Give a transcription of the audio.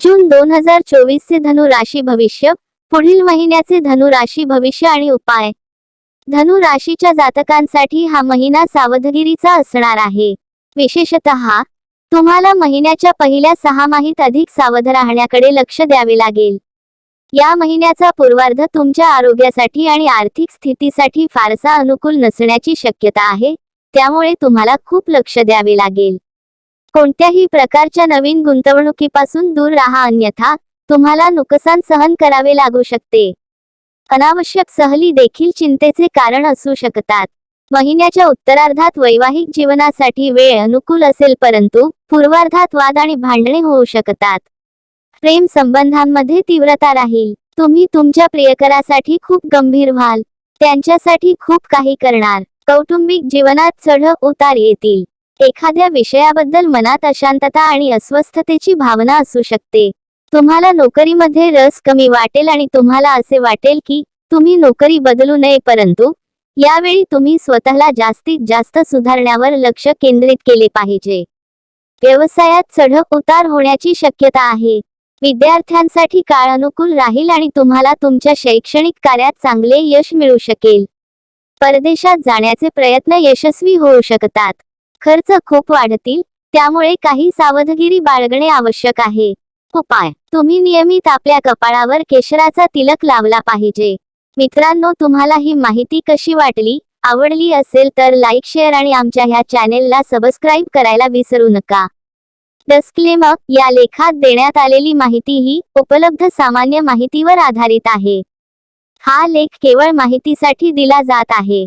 जून दोन हजार चोवीस चे धनु राशी भविष्य पुढील महिन्याचे धनु राशी भविष्य आणि उपाय. धनु राशीच्या जातकांसाठी हा महिना सावधगिरीचा असणार आहे. विशेषतः तुम्हाला महिन्याच्या पहिल्या सहा माहीत अधिक सावध राहण्याकडे लक्ष द्यावे लागेल. या महिन्याचा पूर्वार्ध तुमच्या आरोग्यासाठी आणि आर्थिक स्थितीसाठी फारसा अनुकूल नसण्याची शक्यता आहे त्यामुळे तुम्हाला खूप लक्ष द्यावे लागेल. कोणत्याही प्रकारच्या नवीन गुंतवणुकीपासून दूर राहा अन्यथा तुम्हाला नुकसान सहन करावे लागू शकते. अनावश्यक सहली देखील चिंतेचे कारण असू शकतात. महिन्याच्या उत्तरार्धात वैवाहिक जीवनासाठी वेळ अनुकूल असेल परंतु पूर्वार्धात वाद आणि भांडणे होऊ शकतात. प्रेम संबंधांमध्ये तीव्रता राहील. तुम्ही तुमच्या प्रियकरासाठी खूप गंभीर व्हाल. त्यांच्यासाठी खूप काही करणार. कौटुंबिक जीवनात चढ उतार येतील. एखाद्या विषयाबद्दल मनात अशांतता आणि अस्वस्थतेची भावना असू शकते. तुम्हाला नोकरीमध्ये रस कमी वाटेल आणि तुम्हाला असे वाटेल की तुम्ही नोकरी बदलू नये परंतु यावेळी तुम्ही स्वतःला जास्तीत जास्त सुधारण्यावर लक्ष केंद्रित केले पाहिजे. व्यवसायात चढ उतार होण्याची शक्यता आहे. विद्यार्थ्यांसाठी काळ अनुकूल राहील आणि तुम्हाला तुमच्या शैक्षणिक कार्यात चांगले यश मिळू शकेल. परदेशात जाण्याचे प्रयत्न यशस्वी होऊ शकतात. खर्च खूप वाढतील त्यामुळे काही सावधगिरी बाळगणे आवश्यक आहे. उपाय. तुम्ही नियमित आपल्या कपाळावर केशराचा तिलक लावला पाहिजे. मित्रांनो तुम्हाला ही माहिती कशी वाटली आवडली असेल तर लाईक शेअर आणि आमच्या ह्या चॅनेलला सबस्क्राईब करायला विसरू नका. डिस्क्लेमर. या लेखात देण्यात आलेली माहिती ही उपलब्ध सामान्य माहितीवर आधारित आहे. हा लेख केवळ माहितीसाठी दिला जात आहे.